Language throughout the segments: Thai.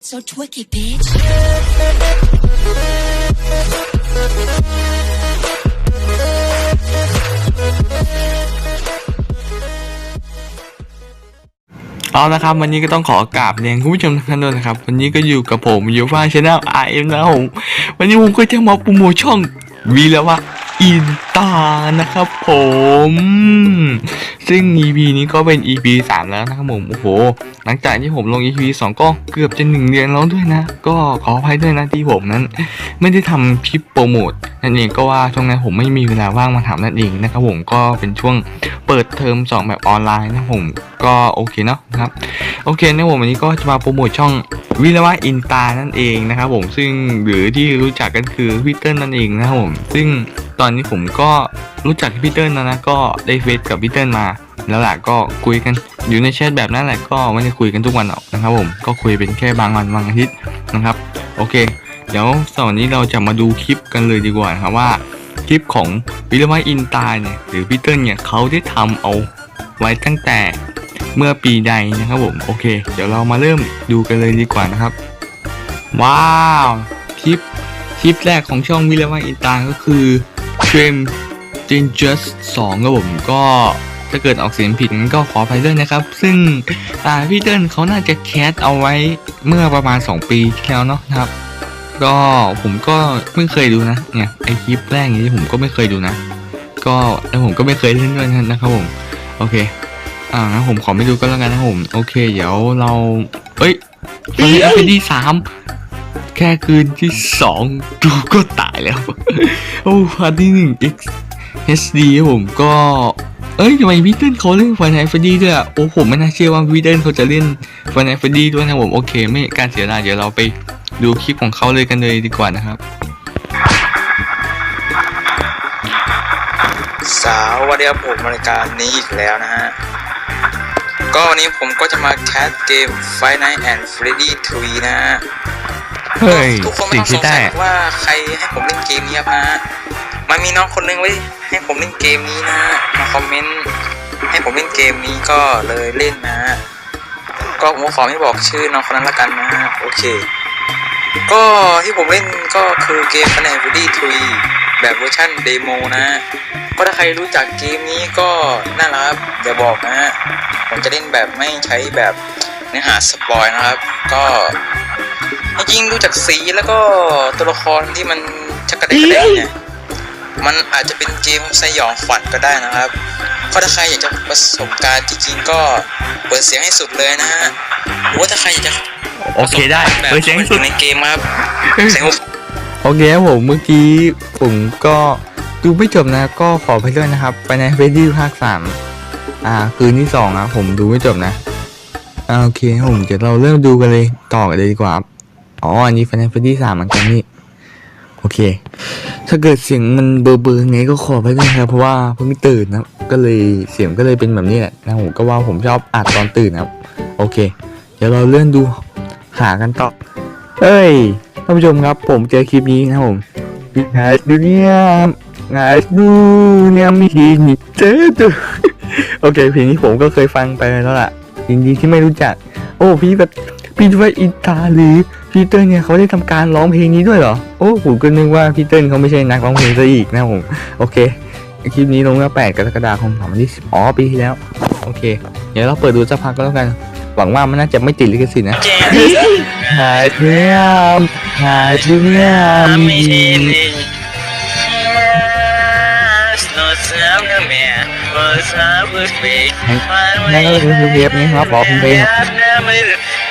So twicky, bitch. เอาละครับ วันนี้ก็ต้องขอกราบเรียนคุณผู้ชมทุกท่านด้วยนะครับ วันนี้ก็อยู่กับผมยูฟ่าชาแนลไอเอ็มนะครับผมวันนี้ผมก็จะมาโปรโมทช่องวีแล้วว่าอินตานะครับผม ซึ่ง EP นี้ก็เป็น EP 3 แล้วนะครับผม โอ้โห หลังจากที่ผมลง EP 2ก็เกือบจะหนึ่งเดือนแล้วด้วยนะ ก็ขออภัยด้วยนะที่ผมนั้น ไม่ได้ทำคลิปโปรโมทนั่นเองก็ว่าช่วงนั้นผมไม่มีเวลาว่างมาทำนั่นเองนะครับผมก็เป็นช่วงเปิดเทอม2แบบออนไลน์นะผมก็โอเคเนาะครับโอเคนะผมวันนี้ก็จะมาโปรโมทช่องวิลวะอินตานั่นเองนะครับผมซึ่งหรือที่รู้จักกันคือพี่เติ้ลนั่นเองนะครับผมซึ่งตอนนี้ผมก็รู้จักพี่เติ้ลแล้วนะก็ได้เฟซกับพี่เติ้ลมา แล้วแหละก็คุยกันอยู่ในแชทแบบนั้นแหละก็ไม่ได้คุยกันทุกวันหรอกนะครับผมก็คุยเป็นแค่บางวันบางอาทิตย์นะครับ โอเค เดี๋ยวสวันนี้เราจะมาดูคลิปกันเลยดีกว่านะครับว่าคลิปของวิลวะอินตาเนี่ยหรือพีเติ้ลเนี่ยเขาได้ทำเอาไว้ตั้งแต่เมื่อปีใดนะครับผมโอเค เดี๋ยวเรามาเริ่มดูกันเลยดีกว่านะครับ ว้าวคลิปคลิปแรกของช่องวิลเลวันอินตาก็คือเทรมจินจัสสองครับผมก็ ถ้าเกิดออกเสียงผิดก็ขออภัยด้วยนะครับ ซึ่งพี่เติ้ลเขาน่าจะแคสเอาไว้เมื่อประมาณ 2 ปีที่แล้วเนาะนะครับ ก็ผมก็ไม่เคยดูนะเนี่ยไอคลิปแรกอย่างนี้ผมก็ไม่เคยดูนะ ก็แล้วผมก็ไม่เคยเล่นด้วยนะครับผมโอเคอ่างั้นผมขอไม่ดูก็แล้วกันนะผมโอเค เดี๋ยวเราเอ้ยตอนนี้อัพที่สามแค่คืนที่สองดูก็ตายแล้ว โอ้พาร์ทที่หนึ่ง X HD ผมก็ เอ้ยทำไมพี่เติ้ลเขาเล่นฟันไอฟดีด้วยอะโอ้ผมไม่น่าเชื่อว่าพี่เติ้ลเขาจะเล่นฟันไอฟดีด้วยนะครับผมโอเค ไม่การเสียเวลาเดี๋ยวเราไปดูคลิปของเขาเลยกันเลยดีกว่านะครับสวัสดีครับผมรายการนี้อีกแล้วนะฮะ ก็วันนี้ผมก็จะมาแคสเกม Five Nights and Freddy 3นะฮะ เฮ้ยทุกคนไม่สิ่งต้องสที่งได้สัยอะว่าใครให้ผมเล่นเกมนี้ครับนะฮะ มันมีน้องคนนึงไว้ให้ผมเล่นเกมนี้นะมาคอมเมนต์ให้ผมเล่นเกมนี้ก็เลยเล่นนะ ก็ผมขอไม่บอกชื่อน้องคนนั้นละกันนะฮะโอเค ก็ที่ผมเล่นก็คือเกม Five Nights and Freddy 3แบบเวอร์ชันเดโมนะก็ถ้าใครรู้จักเกมนี้ก็น่ารักอย่าบอกนะฮะผมจะเล่นแบบไม่ใช้แบบเนื้อหาสปอยนะครับ ก็จริงๆดูจากสีแล้วก็ตัวละครที่มันชักกระเดกกระเดกเนี่ย มันอาจจะเป็นเกมสยองขวัญก็ได้นะครับก็ถ้าใครอยากจะประสบการณ์จริงๆก็เปิดเสียงให้สุดเลยนะฮะหรือว่าถ้าใครอยากจะโอเคได้แบบเปิดเสียงให้สุดในเกมครับเสียงโอเคครับผมเมื่อกี้ผมก็ดูไม่จบนะก็ขอไปด้วยนะครับ ไปในเฟซดี้ภาคสามอ่า คืนที่สองนะผมดูไม่จบนะอ่าโอเคครับผมเดี๋ยวเราเริ่มดูกันเลยต่อกันเลยดีกว่าครับอ๋ออันนี้เป็นเฟซดี้สามเหมือนกันนี่โอเค ถ้าเกิดเสียงมันเบอร์เบอไงก็ขอไปด้วยนะครับเพราะว่าเพิ่งตื่นนะก็เลยเสียงก็เลยเป็นแบบนี้แหละนะผมก็ว่าผมชอบอัดตอนตื่นนะครับ โอเค เดี๋ยวเราเลื่อนดูหากันต่อเอ้ยท่านผู้ชมครับผมเจอคลิปนี้นะผมงาดูเนี่ยงานดูเนี่ยมีดีมีเจอตัวโอเคเพลงนี้ผมก็เคยฟังไปแล้วล่ะยินดีที่ไม่รู้จัก โอ้พี่แบบ พี่ว่าอินตาหรือพี่เติ้ลเนี่ยเขาได้ทำการร้องเพลงนี้ด้วยเหรอ โอ้ผมก็นึกว่าพี่เติ้ลเขาไม่ใช่นักร้องเพลงซะอีกนะครับผม โอเค คลิปนี้ลงเมื่อ8กรกฎาคม2020อ๋อปีที่แล้ว โอเค เดี๋ยวเราเปิดดูสักพักก็แล้วกัน หวังว่ามันน่าจะไม่ติดลิขสิทธิ์นะแจมหายเทียมหายเทียมนั่นก็คือเทปนี้ครับบอกคุณเพลงดิสนี้หัวมึงเลือดดิสแล้วไม่ไป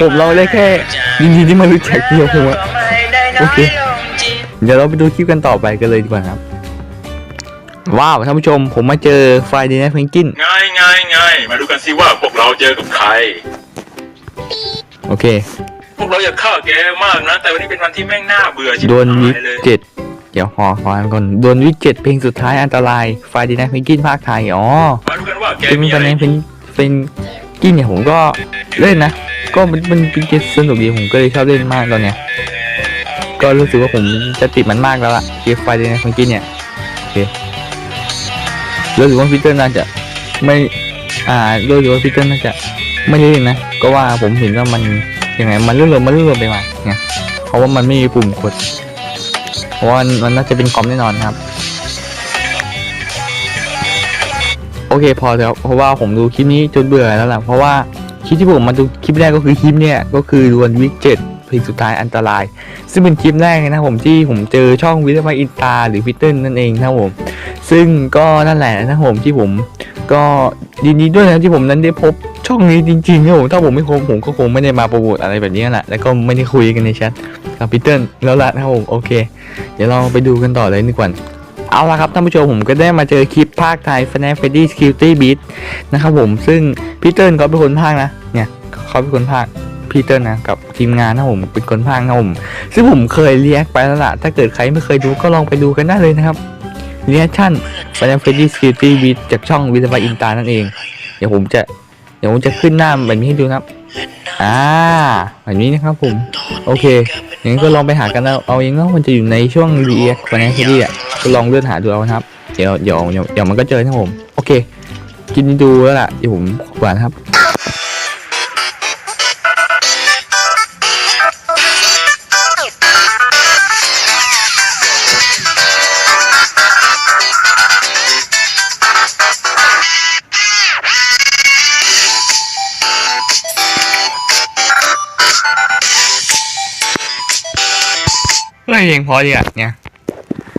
ลูกบอลแล้วบุญแดดโอ้ไม่งอนเลือดดิสิโอเคเดี๋ยวฟังน้องเดียวโอ้ผมเราได้แค่ยินดีที่มารู้จักเดียวผมอะโอเคเดี๋ยวเราไปดูคลิปกันต่อไปกันเลยดีกว่าครับ ว้าวท่านผู้ชม ผมมาเจอไฟเดนแฟงกินง่ายง่ายง่ายมาดูกันสิว่าพวกเราเจอกับใคร โอเค พวกเราอยากฆ่าแกมากนะ แต่วันนี้เป็นวันที่แม่งน่าเบื่อชิบโดนวิกหายเลยเจ็ดเดี๋ยวพอพอก่อนโดนวิกเจ็ดเพลงสุดท้ายอันตรายไฟดีนะเพลงกินภาคไทยอ๋อมาดูกันว่าแกเป็นมีตอะอนไรนี้เป็นเป็นกินเนี่ยผมก็เล่นนะ ก็มันมันเป็นเกมสนุกดีผมก็เลยชอบเล่นมากตอนเนี้ยก็รู้สึกว่าผมจะติดมันมากแล้วล่ะเกมไฟดีนะเพลงกินเนี่ยโอเครู้สึกว่าพีเตอร์น่าจะไม่อ่ารู้สึกว่าพีเตอร์น่าจะไม่ได้เล่นนะก็ว่าผมเห็นว่ามันยังไงมันเลื่อนๆมันเลื่อนๆไปมาเนี่ยเพราะว่ามันไม่มีปุ่มกดเพราะว่ามันน่าจะเป็นคอมแน่นอนครับ โอเคพอแล้วเพราะว่าผมดูคลิปนี้จนเบื่อแล้วล่ะเพราะว่า คลิปที่ผมมาดูคลิปแรกก็คือคลิปเนี่ยก็คือดวลวิกเจ็ดเพลงสุดท้ายอันตราย ซึ่งเป็นคลิปแรกนะผมที่ผมเจอช่องวิทยาอินตาหรือพิเติลนั่นเองนะครับผมซึ่งก็นั่นแหละนะครับผมที่ผมก็ยินดีด้วยนะที่ผมนั้นได้พบช่องนี้จริงๆครับผมถ้าผมไม่พบผมก็คงไม่ได้มาโปรโมทอะไรแบบนี้แหละแล้วก็ไม่ได้คุยกันในแชทกับพิเติลแล้วละนะครับผมโอเค เดี๋ยวเราไปดูกันต่อเลยดีกว่า เอาละครับท่านผู้ชมผมก็ได้มาเจอคลิปภาคไทย f n a f Freddy s c u t y Beat นะครับผมซึ่งพีเตอร์เขาเป็นคนภาคนะเนี่ยเขาเป็นคนภาคพีเตอร์นะกับทีมงานนะผมเป็นคนภาคนะผมซึ่งผมเคยเรียกไปแล้วล่ะถ้าเกิดใครไม่เคยดูก็ลองไปดูกันได้เลยนะครับเรียกชั่น f n a f Freddy s c u t y Beat จากช่องวิทยาอินตานั่นเอง เดี๋ยวผมจะเดี๋ยวผมจะขึ้นหน้าแบบนี้ให้ดูนะครับอ่าแบบนี้นะครับผมโอเค อย่างนี้ก็ลองไปหากันเอาเอาเองเนามันจะอยู่ในช่วง react วันนี้ที่อะก็ลองเลื่อนหาดูเอานะครับ เดี๋ยวเดี๋ยวเดี๋ยวมันก็เจอนะครับผม โอเค กินดูแล้วล่ะเดี๋ยวผมขอก่อนครับ เฮ้ยเพลงพอดีอะเนี่ย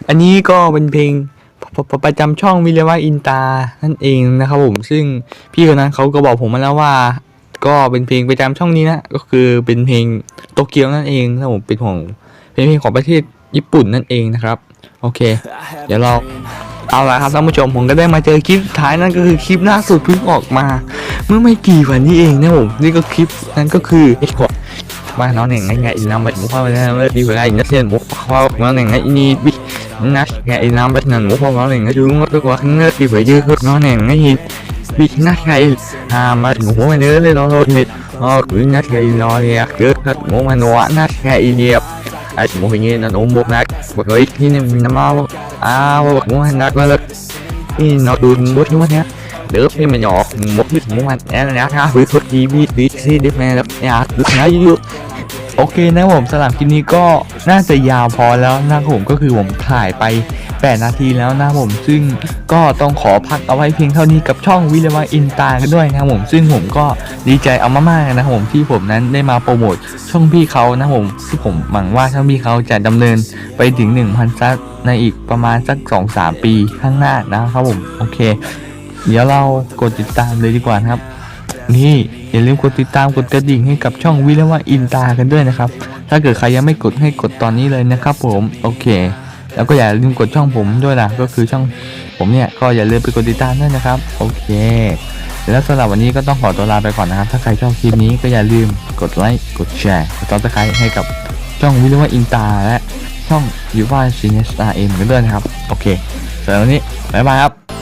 อันนี้ก็เป็นเพลงปปประจำช่องวิเลว่าอินตานั่นเองนะครับผมซึ่งพี่คนนั้นเขาก็บอกผมมาแล้วว่า ก็เป็นเพลงประจำช่องนี้นะก็คือเป็นเพลงโตเกียวนั่นเองนะครับผมเป็นของเป็นเพลงของประเทศญี่ปุ่นนั่นเองนะครับโอเค เดี๋ยวเราเอาละครับท่านผู้ชมผมก็ได้มาเจอคลิปสุดท้ายนั่นก็คือคลิปล่าสุดเพิ่งออกมา เมื่อไม่กี่วันนี้เองนะผมนี่ก็คลิปนั้นก็คือ ba, nó này ngay ngày làm bệnh muốn hoa đi về đây nhất nên mũ hoa, nó này ngay ni bị nát ngày nam bệnh nên mũ hoa, nó này ngay đúng mất quá, nó đi về dư hết nó này ngay bị nát ngày à mà mũ hoa nữa lên nó thôi thì nó cứ nát ngày lo nè à, cứ hết mũ mà nó nát ngày nghiệp ai cũng à, hình như là nó một nát một cái nên mình nó mau à mũ muốn nát mà lực nó đùn bút như nhé. Được khi mà nhỏ một ít ngủ mà em là ha với thuật gì bị bị gì đi mà nhà được nói với โอเคนะผมสำหรับคลิปนี้ก็น่าจะยาวพอแล้วนะผมก็คือผมถ่ายไป 8 นาทีแล้วนะผมซึ่งก็ต้องขอพักเอาไว้เพียงเท่านี้กับช่องวิลวาอินตากันด้วยนะผมซึ่งผมก็ดีใจเอามากๆนะผมที่ผมนั้นได้มาโปรโมทช่องพี่เขานะผมที่ผมหวังว่าช่องพี่เขาจะดำเนินไปถึง 1,000ซับในอีกประมาณสัก 2-3 ปีข้างหน้านะครับผมโอเค เดี๋ยวเรากดติดตามเลยดีกว่านะครับ นี่อย่าลืมกดติดตามกดกระดิ่งให้กับช่องวิเลว่าอินตากันด้วยนะครับ ถ้าเกิดใครยังไม่กดให้กดตอนนี้เลยนะครับ ผมโอเค แล้วก็อย่าลืมกดช่องผมด้วยนะก็คือช่องผมเนี่ยก็อย่าลืมไปกดติดตามด้วยนะครับ โอเค แล้วสำหรับวันนี้ก็ต้องขอตัวลาไปก่อนนะครับ ถ้าใครชอบคลิปนี้ก็อย่าลืมกดไลค์กดแชร์กดติดตามให้กับช่องวิเลว่าอินตาและช่องยูว่าซีเนสตาเอ็มกันด้วยนะครับ โอเคสำหรับวันนี้บ๊ายบายครับ